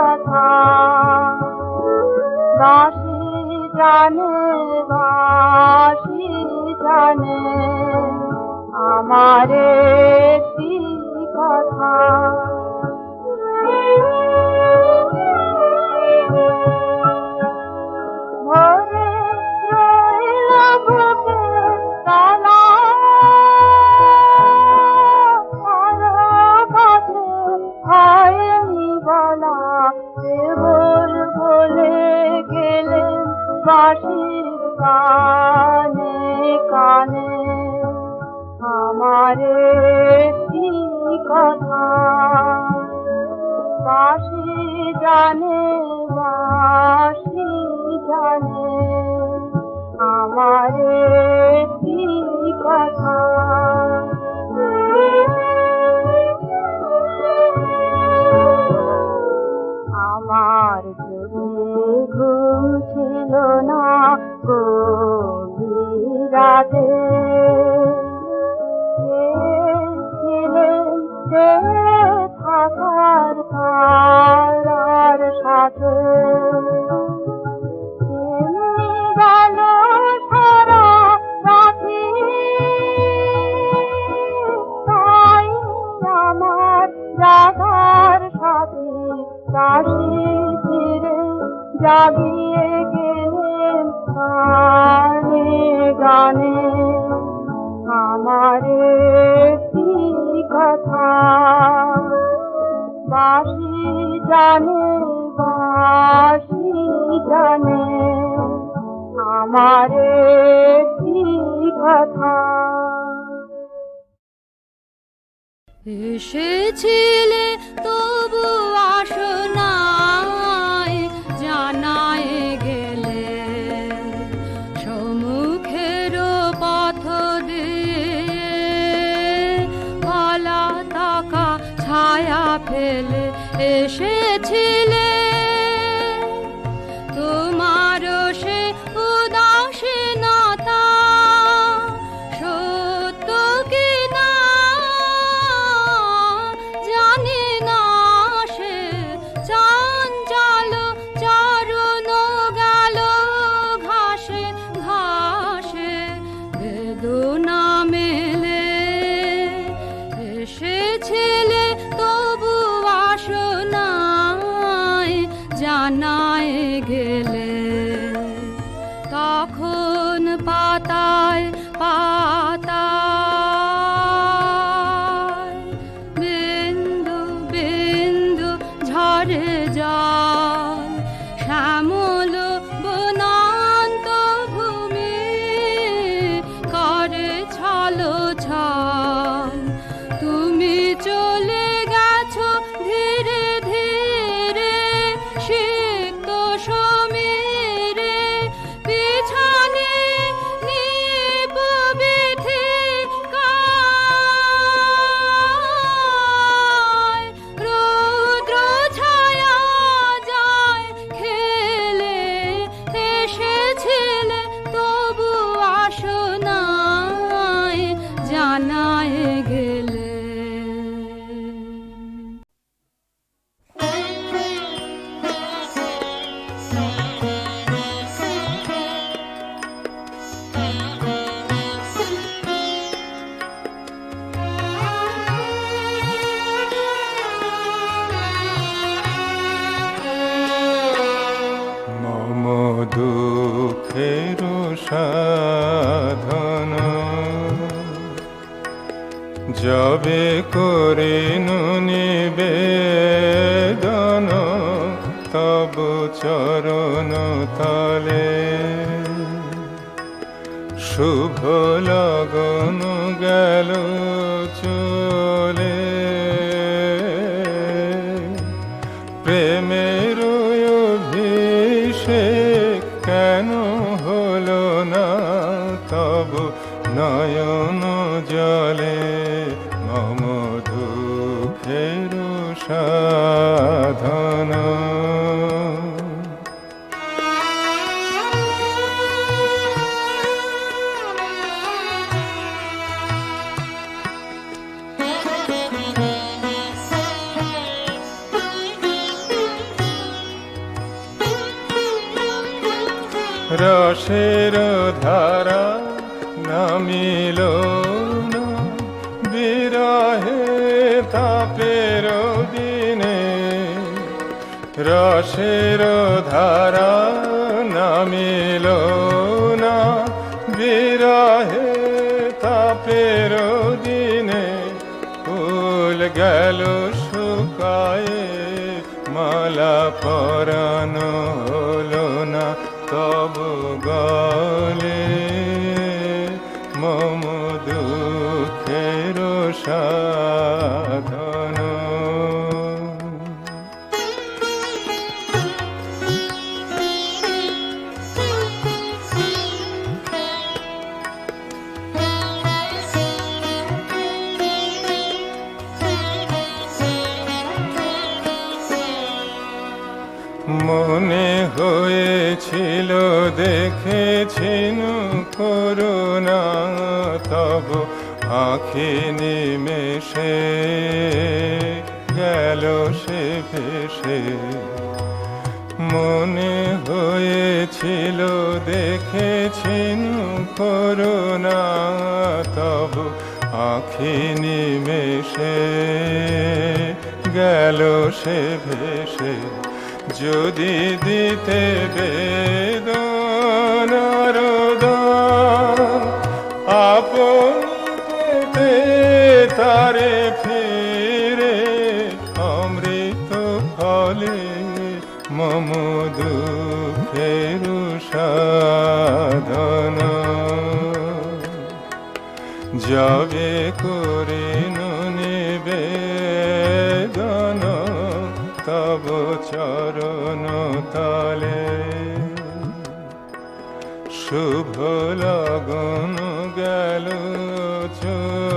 কথা। বাসি জানে বাসি জানে আমারে কথা। কানে কানে আমারে কথা। বাঁশি জানে বাঁশি জানে আমারে কথা। আমার চোখে ঘুম ছিল না গভীর রাতে ছিলেন থাকার সাথে। কি কথা। বাসি জানে বাসি জানে আমারে কি কথা। এসেছিলে তবু আসো ছায়া ফেলে এসেছিলে। শুভ লগন গেল চলে। রসের ধারা নামিল না। বিরহে তাপের দিনে রসের ধারা নামিল না। বিরহে তাপের দিনে ফুল গেল শুকায়ে মালা পরানো হলো না। তব গলে মম দুঃখের সাধন মনে হয়েছিল দেখেছিন করুণা, তব আখি নিমেষে গেল সে ভেসে মনে হয়েছিল, দেখেছিন করুণা, তব আখি নিমেষে গেল সে ভেসে যদি দিতে বেদনার দান, আপন পেতে তারে ফিরে অমৃত ফলে মম দুঃখের সাধন। যাবে করে তলে। শুভ লগন গেল চলে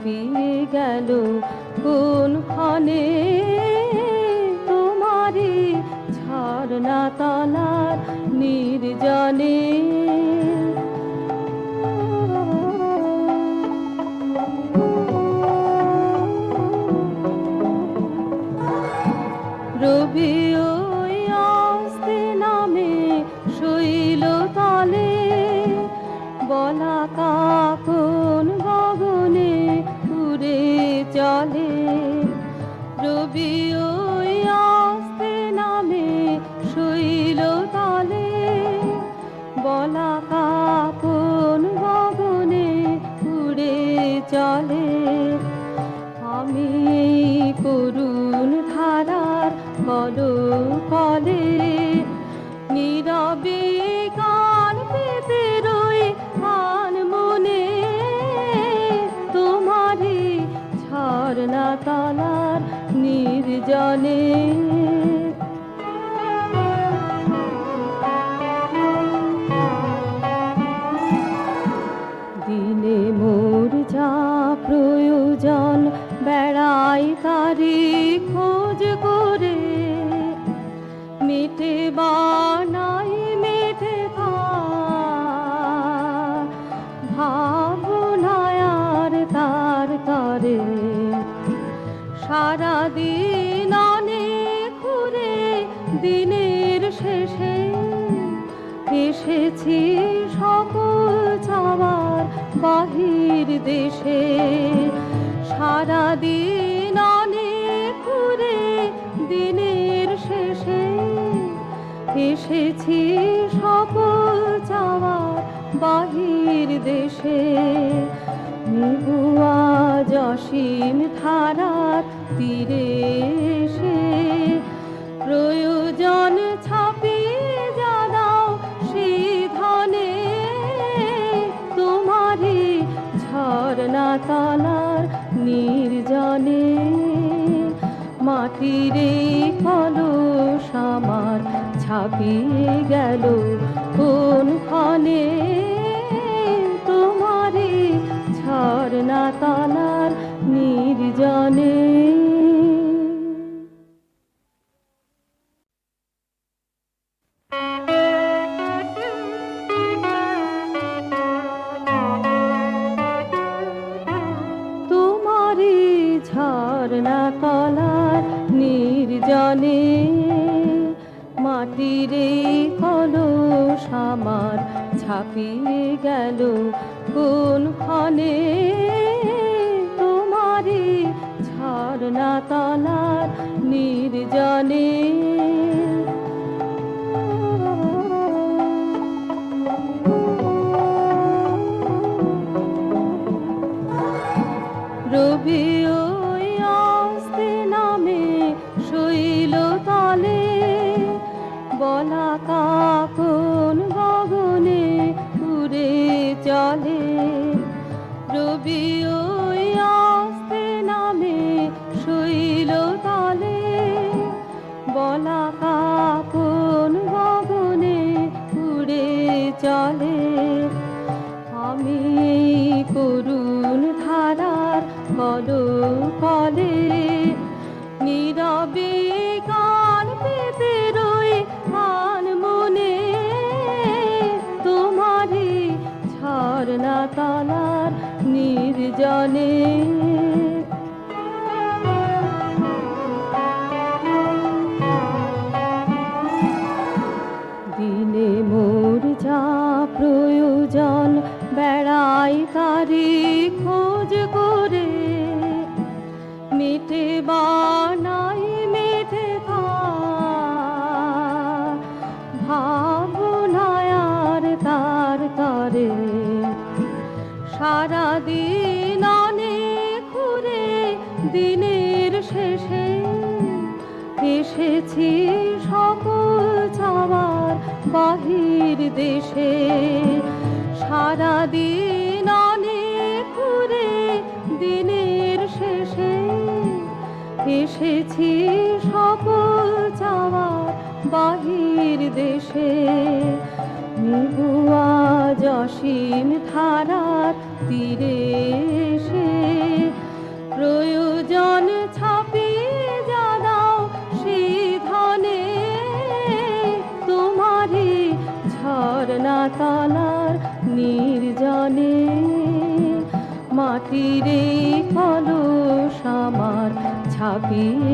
ছাপিয়ে গেল কোন ক্ষণে তোমারি ঝর্ণা তলার নির্জনে বেড়াই তারি খোঁজ করে। মিটে বানাই মেটে ভাবনায়ার তার তরে সারা দিন অনেক ঘুরে দিনের শেষে এসেছি সকল চাওয়ার বাহির দেশে। সারা এসেছি সকল চাওয়ার বাহির দেশে। নিবুয়া জসীম ধারার তীরে এসে। প্রয়োজন ছাপিয়ে জানাও সেই ধনে। তোমারই ঝর্ণা তলার নির্জনে। মাটির আমার ছাপিয়ে গেল। কোন ক্ষণে তোমারই ঝর্ণা তলার নির্জনে? তোমারি ঝর্ণা তলার নির্জনে। মাটির এই কলস ছাপিয়ে গেল। কোন ক্ষণে তোমারি ঝর্ণা তলার নির্জনে রবি বলা কাকন গগনে উড়ে চলে। রবি ওই আস্তে নামে শৈল তলে। বলা কোন গগনে উড়ে চলে। আমি করুণ ধারার কল কলে নির্জনে দিনে মোর যা প্রয়োজন, বেড়াই তারি খোঁজ করে। মেটে বানাই মেটে ভাবনায়ার তার তরে। সারা দিন অনেক ঘুরে দিনের শেষে এসেছি সকল চাওয়ার বাহির দেশে। সারাদিন অনেক ঘুরে দিনের শেষে এসেছি সকল চাওয়ার বাহির দেশে। নিবুয়া জসীম ধারার তীরে ছাপিয়ে